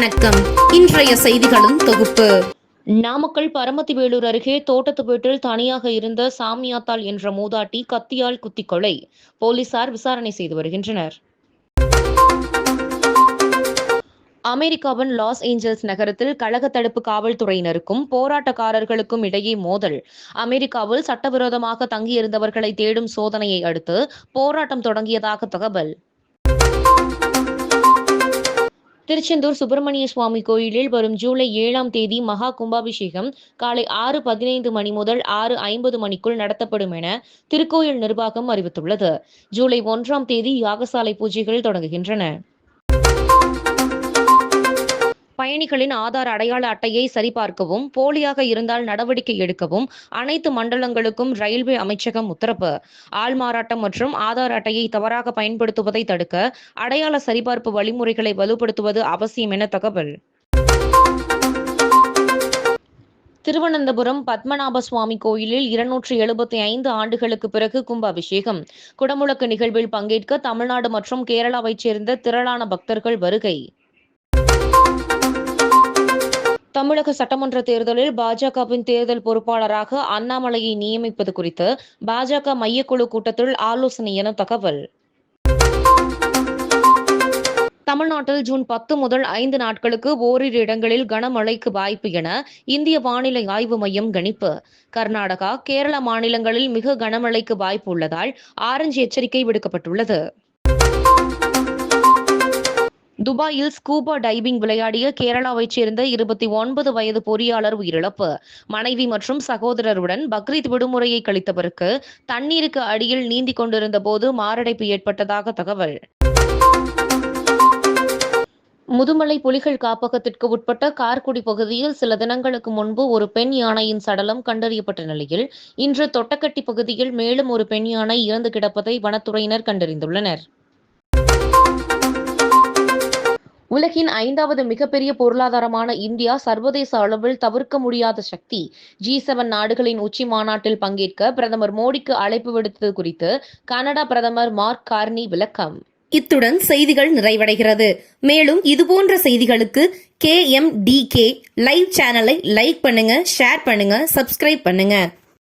வணக்கம். இன்றைய செய்திகளின் தொகுப்பு. நாமக்கல் பரமத்திவேலூர் அருகே தோட்டத்து வீட்டில் தனியாக இருந்த சாமியாத்தாள் என்ற மூதாட்டி கத்தியால் குத்திக் கொலை. போலீசார் விசாரணை செய்து வருகின்றனர். அமெரிக்காவின் லாஸ் ஏஞ்சல்ஸ் நகரத்தில் கழக தடுப்பு காவல்துறையினருக்கும் போராட்டக்காரர்களுக்கும் இடையே மோதல். அமெரிக்காவில் சட்டவிரோதமாக தங்கியிருந்தவர்களை தேடும் சோதனையை அடுத்து போராட்டம் தொடங்கியதாக தகவல். திருச்செந்தூர் சுப்பிரமணிய சுவாமி கோயிலில் வரும் ஜூலை ஏழாம் தேதி மகா கும்பாபிஷேகம் காலை ஆறு பதினைந்து மணி முதல் ஆறு ஐம்பது மணிக்குள் நடத்தப்படும் என திருக்கோயில் நிர்வாகம் அறிவித்துள்ளது. ஜூலை ஒன்றாம் தேதி யாகசாலை பூஜைகள் தொடங்குகின்றன. பயணிகளின் ஆதார் அடையாள அட்டையை சரிபார்க்கவும் போலியாக இருந்தால் நடவடிக்கை எடுக்கவும் அனைத்து மண்டலங்களுக்கும் ரயில்வே அமைச்சகம் உத்தரவு. ஆள்மாறாட்டம் மற்றும் ஆதார் அட்டையை தவறாக பயன்படுத்துவதை தடுக்க அடையாள சரிபார்ப்பு வழிமுறைகளை வலுப்படுத்துவது அவசியம் என தகவல். திருவனந்தபுரம் பத்மநாப சுவாமி கோயிலில் இருநூற்றி எழுபத்தி ஐந்து ஆண்டுகளுக்கு பிறகு கும்பாபிஷேகம். குடமுழக்கு நிகழ்வில் பங்கேற்க தமிழ்நாடு மற்றும் கேரளாவைச் சேர்ந்த திரளான பக்தர்கள் வருகை. தமிழக சட்டமன்ற தேர்தலில் பாஜகவின் தேர்தல் பொறுப்பாளராக அண்ணாமலையை நியமிப்பது குறித்து பாஜக மையக்குழு கூட்டத்தில் ஆலோசனை என தகவல். தமிழ்நாட்டில் ஜூன் பத்து முதல் ஐந்து நாட்களுக்கு ஓரிரு இடங்களில் கனமழைக்கு வாய்ப்பு என இந்திய வானிலை ஆய்வு மையம் கணிப்பு. கர்நாடகா கேரள மாநிலங்களில் மிக கனமழைக்கு வாய்ப்பு உள்ளதால் ஆரஞ்சு எச்சரிக்கை விடுக்கப்பட்டுள்ளது. துபாயில் ஸ்கூபா டைவிங் விளையாடிய கேரளாவைச் சேர்ந்த இருபத்தி ஒன்பது வயது பொறியாளர் உயிரிழப்பு. மனைவி மற்றும் சகோதரருடன் பக்ரீத் விடுமுறையை கழித்தவருக்கு தண்ணீருக்கு அடியில் நீந்திக் கொண்டிருந்த போது மாரடைப்பு ஏற்பட்டதாக தகவல். முதுமலை புலிகள் காப்பகத்திற்கு உட்பட்ட கார்குடி பகுதியில் சில தினங்களுக்கு முன்பு ஒரு பெண் யானையின் சடலம் கண்டறியப்பட்ட நிலையில் இன்று தொட்டக்கட்டி பகுதியில் மேலும் ஒரு பெண் யானை இறந்து கிடப்பதை வனத்துறையினர் கண்டறிந்துள்ளனர். உலகின் ஐந்தாவது மிகப்பெரிய பொருளாதாரமான இந்தியா சர்வதேச அளவில் தவிர்க்க முடியாத சக்தி. ஜி செவன் நாடுகளின் உச்சி மாநாட்டில் பங்கேற்க பிரதமர் மோடிக்கு அழைப்பு விடுத்தது குறித்து கனடா பிரதமர் மார்க் கார்னி விளக்கம். இத்துடன் செய்திகள் நிறைவடைகிறது. மேலும் இதுபோன்ற செய்திகளுக்கு K M T K live சேனலை லைக் பண்ணுங்க ஷேர் பண்ணுங்க சப்ஸ்கிரைப் பண்ணுங்க.